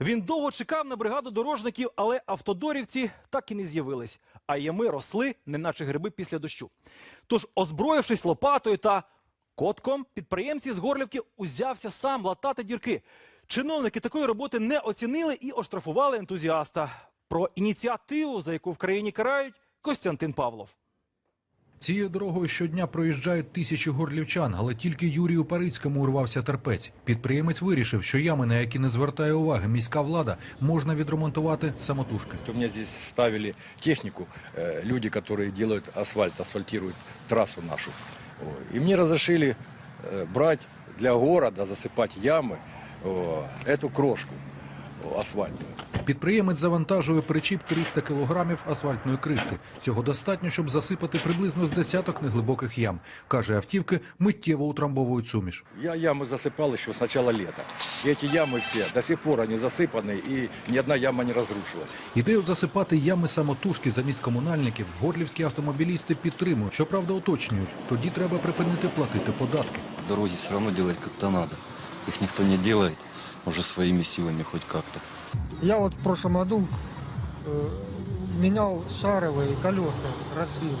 Він довго чекав на бригаду дорожників, але автодорівці так і не з'явились. А ями росли, неначе гриби після дощу. Тож, озброївшись лопатою та котком, підприємці з Горлівки узявся сам латати дірки. Чиновники такої роботи не оцінили і оштрафували ентузіаста. Про ініціативу, за яку в країні карають, Костянтин Павлов. Цією дорогою щодня проїжджають тисячі горлівчан, але тільки Юрію Парицькому урвався терпець. Підприємець вирішив, що ями, на які не звертає уваги міська влада, можна відремонтувати самотужки. У меня здесь ставили технику, э, люди, которые делают асфальт, асфальтируют трассу нашу. О, И мне разрешили э, брать для города, засыпать ямы, о, эту крошку о, асфальтную. Підприємець завантажує причіп 300 кілограмів асфальтної кришки. Цього достатньо, щоб засипати приблизно з десяток неглибоких ям. Каже, автівки миттєво утрамбовують суміш. Я ямы засыпал еще с начала лета. И эти ямы все до сих пор они засыпаны, и ни одна яма не разрушилась. Ідею засипати ями самотужки замість комунальників горлівські автомобілісти підтримують. Щоправда, уточнюють, тоді треба припинити платити податки. Дороги все равно делать как-то надо. Их никто не делает уже своими силами хоть как-то. Я вот в прошлом году э, менял шаровые колеса, разбил.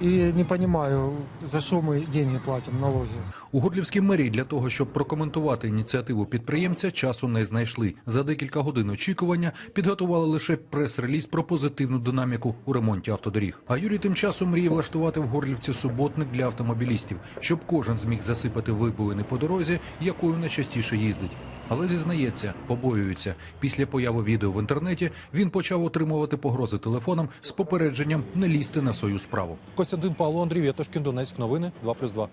И не понимаю, за что мы деньги платим, налоги. У Горлівській мерії для того, щоб прокоментувати ініціативу підприємця, часу не знайшли. За декілька годин очікування підготували лише прес-реліз про позитивну динаміку у ремонті автодоріг. А Юрій тим часом мріє влаштувати в Горлівці суботник для автомобілістів, щоб кожен зміг засипати вибоїни по дорозі, якою найчастіше їздить. Але зізнається, побоюється. Після появи відео в інтернеті він почав отримувати погрози телефоном з попередженням не лізти на свою справу. Костянтин Павло Андрій Вєтошкін, Донецьк. Новини 2+,2.